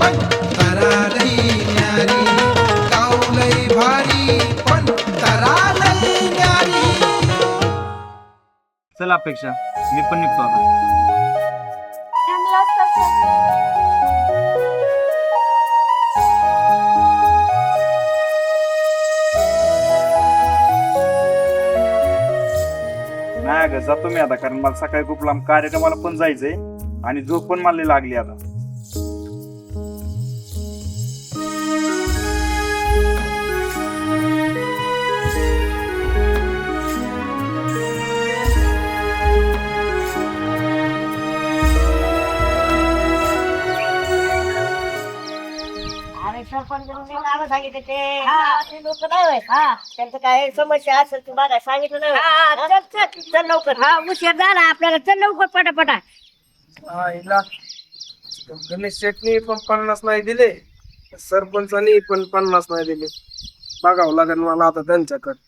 पण तरालई न्यारी. गावलई भारी पण तरालई न्यारी. चल अपेक्षा. मी पण निघतो आता. थांबला नाही अगं जातो मी आता कारण मला सकाळी खूप लांब कार्यक्रमाला पण जायचंय आणि झोप पण मला लागली आता. अरे सरपंच नाव सांगितलं ते. गावातले लोक नाही होय. त्यांचं काय समस्या असेल तू बघा सांगितलं नाही होय. चल चल. चल लवकर. हा उशीर झाला. आपल्याला चल लवकर पटापटा. आईला गणेश शेटनी पण पन्नास नाही दिले. सरपंचानी पण पन्नास नाही दिले. बघावं लागेल मला आता त्यांच्याकडे.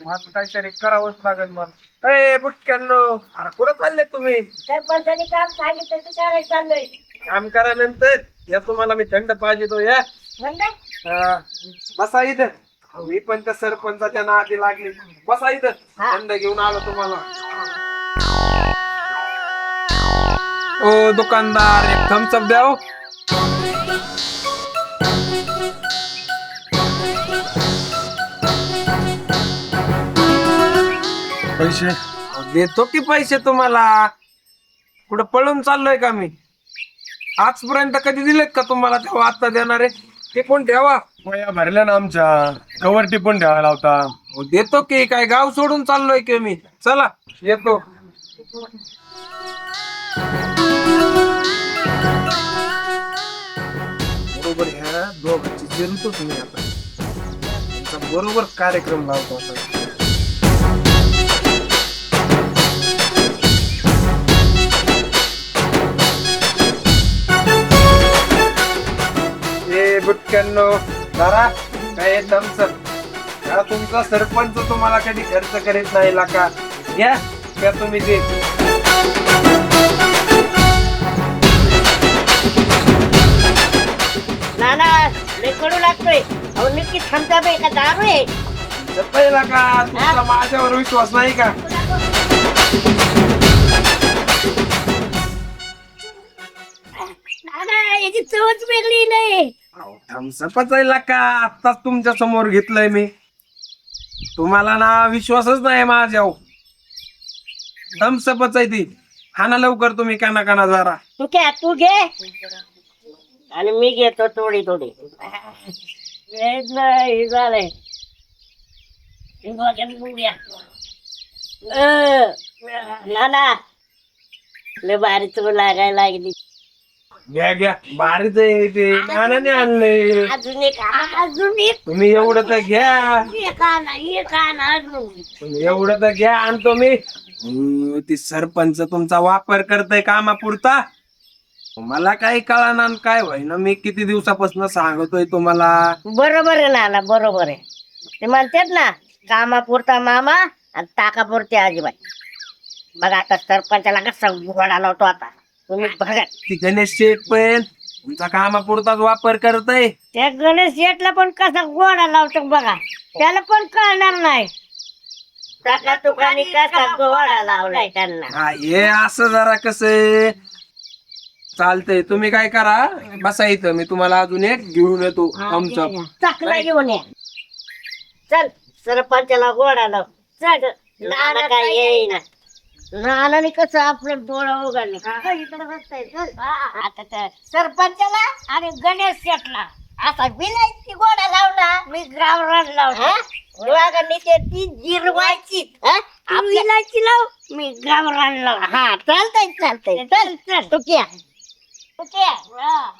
मला काहीतरी करावंच लागेल मला. ए बुटक्यांनो अरे कुठं चालले तुम्ही? सरपंचानी काम सांगितलं तू करायला चाललोय. काम करानंतर या तुम्हाला मी थंड पाहिजे तो या. म्हणलं हा. बसा इथं. अहो, मी पण त्या सरपंचाच्या नादी लागली. बसा इथं. हा. थंड घेऊन आलो तुम्हाला. ओ दुकानदार एक थम्सअप द्या हो. पैसे? देतो की पैसे तुम्हाला? कुठं पळून चाललोय का मी? आजपर्यंत कधी दिलेत का तुम्हाला तेव्हा आता देणारे? ते कोण ठेवा? वया भरल्या ना आमच्या. कवर टिपून ठेवायला होता अहो, देतो की. काय गाव सोडून चाललोय की मी? चला येतो. बरोबर ह्या दोघांची जिरतोच मी आता. त्यांचा बरोबर कार्यक्रम लावतो आता. ए बुटक्यांनो जरा काय थम्सअप हा तुमचा सरपंच तुम्हाला कधी खर्च करीत नाही का घ्या त्या तुम्ही ते ना ना लय कडू लागतोय. अहो नक्की थांबता बे का दारू आहे? पहिला का तुमचा माझ्यावर विश्वास नाही का? ना ना याची चवच वेगळी नाही. थम्सअपच आहे का आत्ताच तुमच्यासमोर घेतलंय मी? तुम्हाला ना विश्वासच नाही माझ्यावर. थम्सअपच आहे ती हाना लवकर तुम्ही काना काना जरा. तू घ्या तू घे. आणि मी घेतो थोडी थोडी. हेच नाही झालंय. हे डोक्यात बघूया. अं, ना ना लय भारी तू लागायला लागली. घ्या घ्या. भारीच आहे ते. नानाने आणलंय. अजून एक अजून एक. तुम्ही एवढं तर घ्या. एक आणा एक आणा अजून तुम्ही एवढं तर घ्या आणतो मी हम्म, ती सरपंच तुमचा वापर करतय कामापुरता. मला काही कळाना आणि काय होईना मी किती दिवसापासून सांगतोय तुम्हाला. बरोबर आहे नाना बरोबर आहे. ते म्हणतात ना कामापुरता मामा आणि ताकापुरते आजीबाई. बघा आता सरपंचाला कसा घोडा लावतो आता. तुम्ही बघा. ती गणेश शेठ पण तुमचा कामापुरताच वापर करतय. त्या गणेश शेटला पण कसा गोडा लावतो बघा. त्याला पण कळणार नाही. तुकानी कसा गोडा लावलाय त्यांना? हा हे असं जरा कस चालतंय तुम्ही काय करा. बसा इथं मी तुम्हाला अजून एक घेऊन येतो. आमचं चाकला घेऊन या. चल सरपंचाला गोडा लाव. चल. नाना काय येईना. नानाने कसं? आपलं डोळं उघडलं. इकडे बसताय. चल. आता त्या सरपंचाला आणि गणेश शेटला असा विलायची गोडा लावला. मी ग्रावरान लावला. दोघांनी ते ती जिरवायची. विलायची लाव मी ग्रावरान लाव हा चालतंय चालतंय. चल चल. तू क्या तू क्या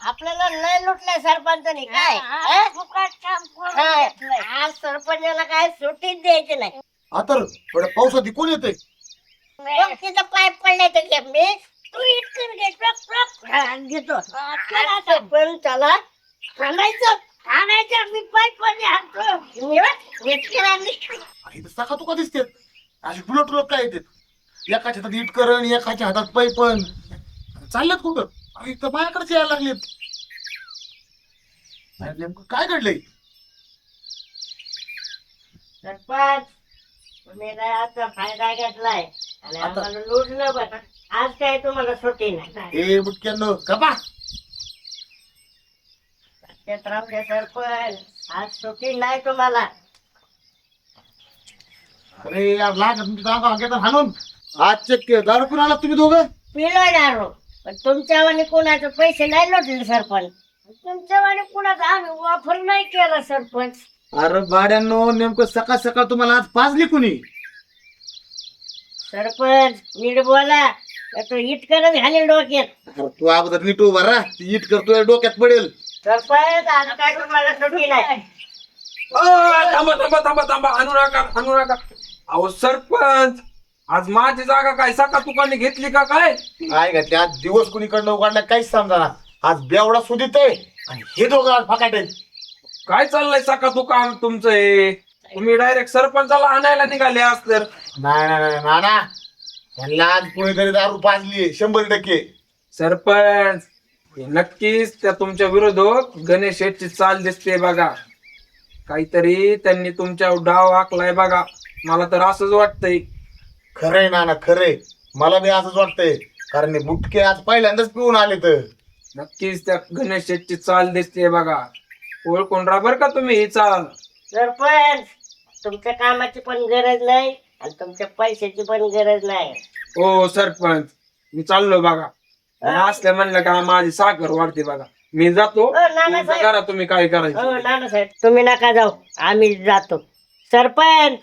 आपल्याला लय लुटलंय सरपंचाने. काय? हा? हा, आज सरपंचाला काय सुट्टीच द्यायची नाही. आता थोड्या पावसात कोण येते मग तिथं पाईप पडलाय तर घे. मी तू इटकून घे. टक टक. घेतो. सरपंचाला आणायचं. आणायचं. मी पाईप पडले. आणतो इटकून आणली. इथं सका तुका दिसते अशी टुलक टुलक काय येते? एकाच्या हातात इट करण एकाच्या हातात पैपण चालल्यात कुठं? अरे इथं माझ्याकडेच यायला लागलेत. अरे नेमकं काय घडलंय? सरपंच तुम्ही काय आता फायदा घेतलाय. आणि आता- लुटलं बरं. आज काय तुम्हाला सुट्टी नाही. ए बुटक्यानं कपा क्षेत्रामध्ये सरपंच आज सुट्टी नाही तुम्हाला. अरे यार लाग तुमची. हाणून. आज चेक दारू पिऊन आला तुम्ही दोघं? पिलोय दारू. पण तुमच्यावाने कोणाचे पैसे नाही लुटले सरपंच. तुमच्यावाने कुणाचा आम्ही वापर नाही केला सरपंच. अरे भाड्यानो नेमकं सकाळ सकाळ तुम्हाला आज पाजली कुणी? सरपंच नीट बोला. तर तो इटकरच घालील डोक्यात. अरे तू अगोदर नीट उभा राहा. ती इट करतोय डोक्यात पडेल. सरपंच आज काय तुम्हाला सुट्टी नाही. अ, थांबा थांबा थांबा थांबा. आणू नका आणू नका अहो सरपंच आज माझी जागा काय? सका तुकाने घेतली का काय? काय का त्या दिवस कुणीकडनं उघडला काहीच समजा आज बेवडा सुदित आहे. आणि हे दोघं आज फकाट आहेत. काय चाललंय सका दुकान तुमचं हे? तुम्ही डायरेक्ट सरपंचाला आणायला निघाले आज तर नाही नाही नाही ना ना यांना आज कोणीतरी दारू पाजली शंभर टक्के. सरपंच हे नक्कीच त्या तुमच्या विरोधात गणेश शेठची चाल दिसते बघा. काहीतरी त्यांनी तुमच्या डाव आखलाय बघा. मला तर असंच वाटतंय. खरंय ना ना खरंय. मला बी असंच वाटतंय. कारण हे बुटके आज पहिल्यांदाच पिऊन आले तर नक्कीच त्या गणेश शेठची चाल दिसते बघा. ओळखून राहा बरं का तुम्ही ही चाल. सरपंच तुमच्या कामाची पण गरज नाही. आणि तुमच्या पैशाची पण गरज नाही. हो सरपंच. मी चाललो बघा. आणि असल्या म्हणलं का माझी साखर वाढते बघा. मी जातो. हो, नाना तुमचं साहेब. करा तुम्ही काय हो करायचं नानासाहेब तुम्ही नका जाऊ. आम्ही जातो. सरपंच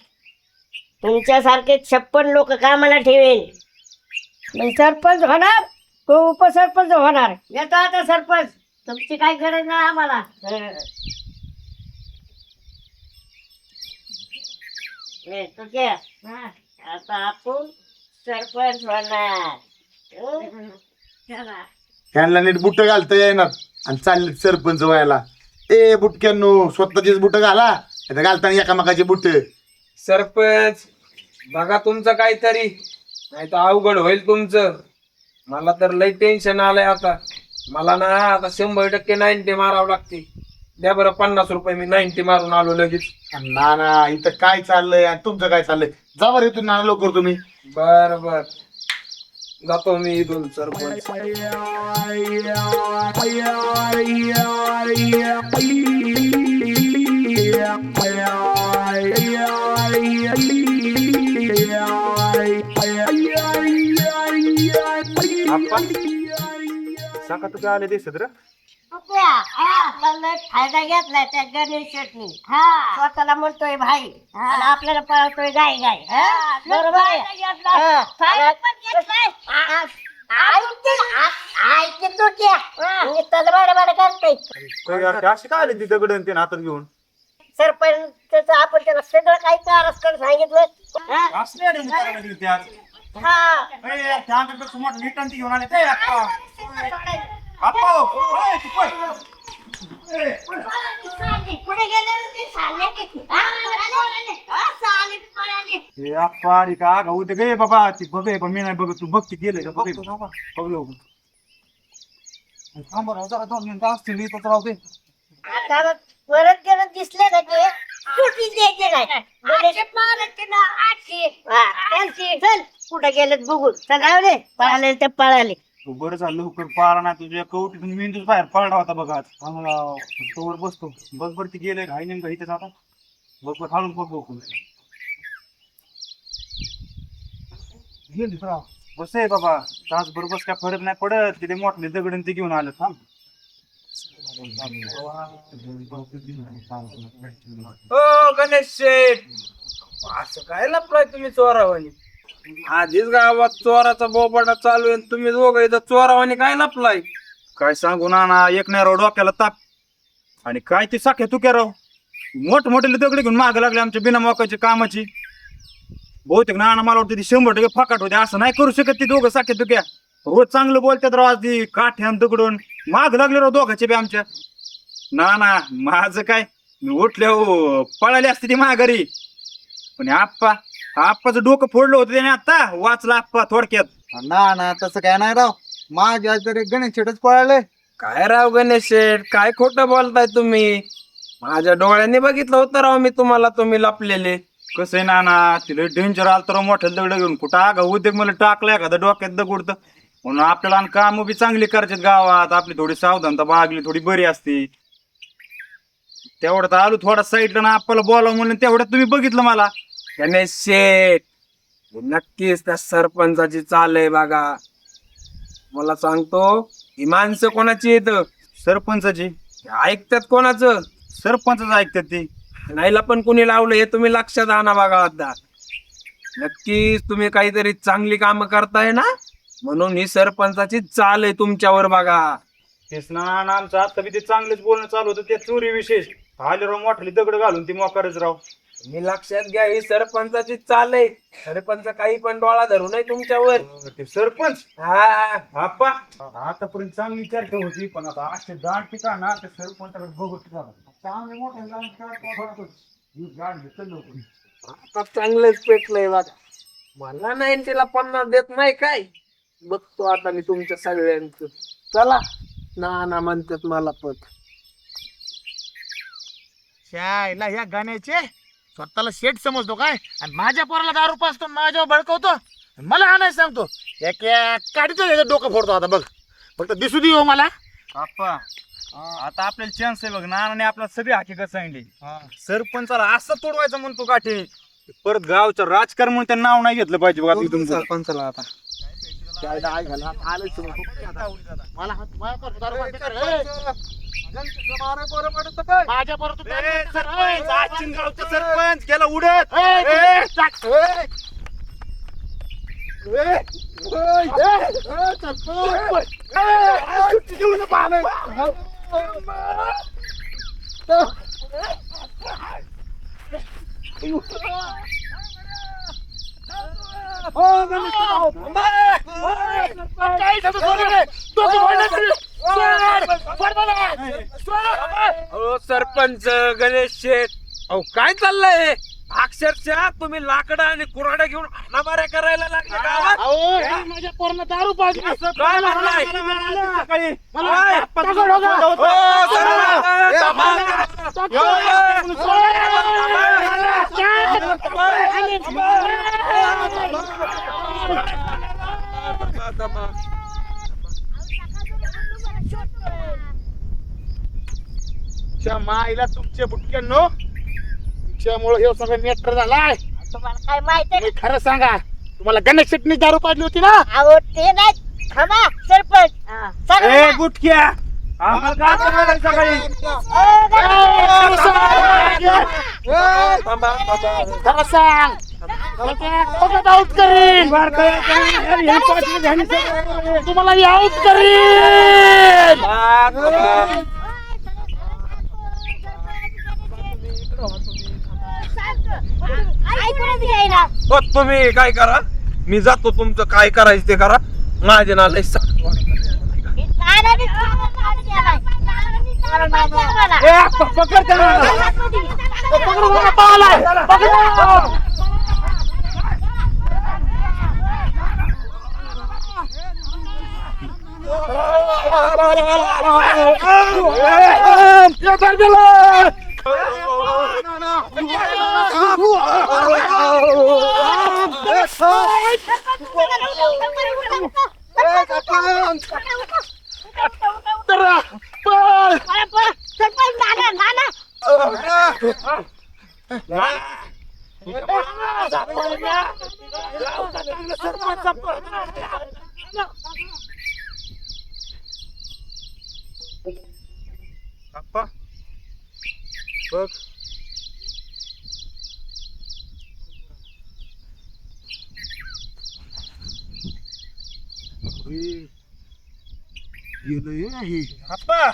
तुमच्यासारखे छप्पन लोक कामाला ठेवेल मी सरपंच होणार? तो उपसरपंच होणार. येतो आता सरपंच. तुमची काही गरज नाही आम्हाला हं. ए, तुझ्या हं, आता आपण सरपंच होणार. ह्यांना नीट बुट घालता येणार आणि चालले सरपंच व्हायला. ए बुटक्यांनो स्वतःचीच बुट घाला. आता घालताना एकामेकाची बुट. सरपंच बघा तुमचं काहीतरी. नाही तर अवघड होईल तुमचं. मला तर लई टेन्शन आलंय आता. मला ना आता शंभर टक्के नाईन्टी मारावं लागते. द्या बरं पन्नास रुपये मी नाईन्टी मारून आलो लगेच. ना ना इथं काय चाललंय आणि तुमचं काय चाललंय? जा बरं इथून ना लवकर तुम्ही. बर बर. जातो मी इथून सरपंच साका तुझ्या आले दिसत रे? हा, फायदा घेतलाय त्या गणेश शेटनी. स्वतःला म्हणतोय भाई आणि आपल्याला पळतोय गाय गाय हा? बरोबर आहे. हा. आ- आ- ऐकते आ- ऐकते तू क्या? नुसतं बडबड करते अशी काय आली ती दगड आणि ते हातात घेऊन? सरपंच आपण त्याला सगळं काही कारस कर सांगितलं. हा? हा. ते पळाले. हे आप्पा अरे का गाऊ ते गे बाबा ती बघे पण मी नाही बघत तू बघ ती गेले का बघ. बघलो थांबा राव जरा दोन मिनिटं असतील इथं तर राहू दे. आता परत गेलं दिसले ना ते? सुट्टी द्यायची हा, त्यांची. चल कुठे गेलेत बघू चल राहू दे पळाले ते पळाले. तू बरं झालं लवकर पारा ना तुझ्या कवटीतून मेंदूच बाहेर पडला होता बघ आज. चांगला तोवर बसतो. बघ बरं ती गेले घाई नेमकं इथेच आता. बघ बघ हाडून बघ बघ गेली राव बस आहे बाबा तास बरोबर बस काय फरक नाही पडत. तिथे मोठले दगड ते घेऊन आलं थांब. ओ गणेश शेठ. असं काय लपलाय तुम्ही चोरावानी आधीच गावात चोराचा बोबाटा चालू आहे तुम्ही दोघं इथं चोरावानी काय लपलाय? काय सांगू ना ना एक नाही राव डोक्याला ताप. आणि काय ती साख्या तुक्या राव? मोठ मोठे घेऊन माग लागले आमच्या बिना मोकाची कामाची. बहुतेक ना मला वाटतं ती शंभर टक्के फकाट होते असं नाही करू शकत ती दोघं साख्या तुक्या रोज चांगलं बोलतात राव आज ती काठ्यान दगडून. माग लागले राव दोघाचे बी आमच्या. ना ना माझं काय? मी हो पळाली असते ती माघारी. पण आप्पा आप्पाचं डोकं फोडलं होतं त्याने आता. वाचला आप्पा थोडक्यात. ना ना तसं काय नाही राव. माझ्या तरी गणेश शेटच पळाले काय राव गणेश शेठ काय खोटं बोलताय तुम्ही? माझ्या डोळ्यांनी बघितलं होतं राव मी तुम्हाला तुम्ही लपलेले. कसं आहे नाना तिला डेंजर आलं तर मोठ्या दगड घेऊन. कुठं आगा उद्योग मला टाकलं एखादं डोक्यात दगड म्हणून आपल्याला आणि कामं बी चांगली करायची गावात. आपली थोडी सावधानता बागली थोडी बरी असते. तेवढं तर आलो थोडा साईडला ना आपल्याला बोलावं म्हणून तेवढ्यात तुम्ही बघितलं मला. गणेश शेठ नक्कीच त्या सरपंचाची चाल आहे बघा. मला सांगतो ही माणसं कोणाची येत सरपंचाची? ऐकतात कोणाचं? सरपंचच ऐकतात ती. नाहीला पण कुणी लावलं हे तुम्ही लक्षात आणा बघा आता. नक्कीच तुम्ही काहीतरी चांगली कामं करताय ना? म्हणून ही सरपंचाची चाल आहे तुमच्यावर बघा. तेच ना आणि आमचं आता बी ते चांगलंच बोलणं चालू होतं ते चोरी विशेष. आले राव मोठली दगड घालून ती मोकारच राव. तुम्ही लक्षात घ्या ही सरपंचाची चाल आहे. सरपंच काही पण डोळा धरू नये तुमच्यावर. ते सरपंच? हा. आप्पा आतापर्यंत चांगली चर्चा होती पण आता असे दाट पिका ना ते सरपंचाकडे बघू चांगले मोठे आता चांगलंच पेटलंय बघा. मला नाही तिला पन्नास देत नाही काय? बघतो आता मी तुमच्या सगळ्यांच. चला. ना ना म्हणतात मला पत शायला या गाण्याचे स्वतःला शेट समजतो काय? आणि माझ्या पोराला दारू पाचतो माझ्यावर भडकवतो? मला हा नाही सांगतो. एक काढीतो त्याचं डोकं फोडतो आता बघ. फक्त दिसू दे हो मला. आप्पा आता आपल्याला चान्स आहे बघ. नानाने आपल्याला सगळी हकीकत सांगली सरपंचाला असं तोडवायचं म्हणतो काठी परत गावचं राजकारण म्हणून त्यांना नाव नाही घेतलं पाहिजे बघा इथून पुढं. सरपंचाला आता? शायला आई घाला, तुम्ही. मला हात माया करतो, दारू पाजतो तर, ए, माझ्या पोराला तू ए, सरपंच गेला उडत ए, ए, टाक. अहो सरपंच गणेश शेठ. अहो काय चाललंय? अक्षरशः तुम्ही लाकडं आणि कुऱ्हाड्या घेऊन हाणामाऱ्या करायला लागले गावात अहो, हे माझ्या पोराला दारू पाजली. काय म्हणताय? सकाळी. थांबा. तुमच्या माईला तुमचे बुटक्यांनो तुमच्यामुळे हे सगळं मेटर झालाय. तुम्हाला काय माहिती तुम्ही खरं सांगा. तुम्हाला गणेश शेटणी दारू पाजली होती ना? अहो ते नाही. थांबा सरपंच. सांगा ए ना. गुटक्या आम्हाला काय ए. खरं सांग आउट करीन तुम्हाला आउट करीन हा, तुम्ही काय करा? मी जातो तुमचं काय करायचं ते करा. माझे नाला पकड. पकड मला, पाहालाय. पकड. गेलं हे आप्पा!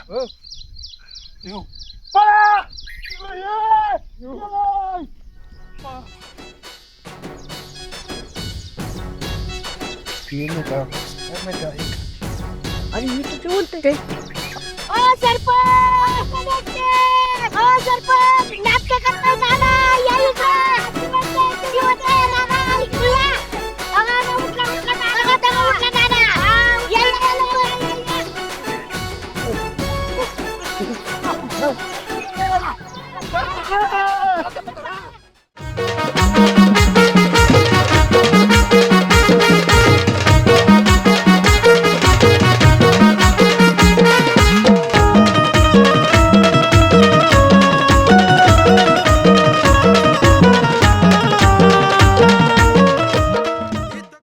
आणि मी किती बोलते काय ओ सरपंच! कनेक्टे! ओ सरपंच! नाटक करता झाला. या इथं. हाती बसते, तुम्ही होते, रामा.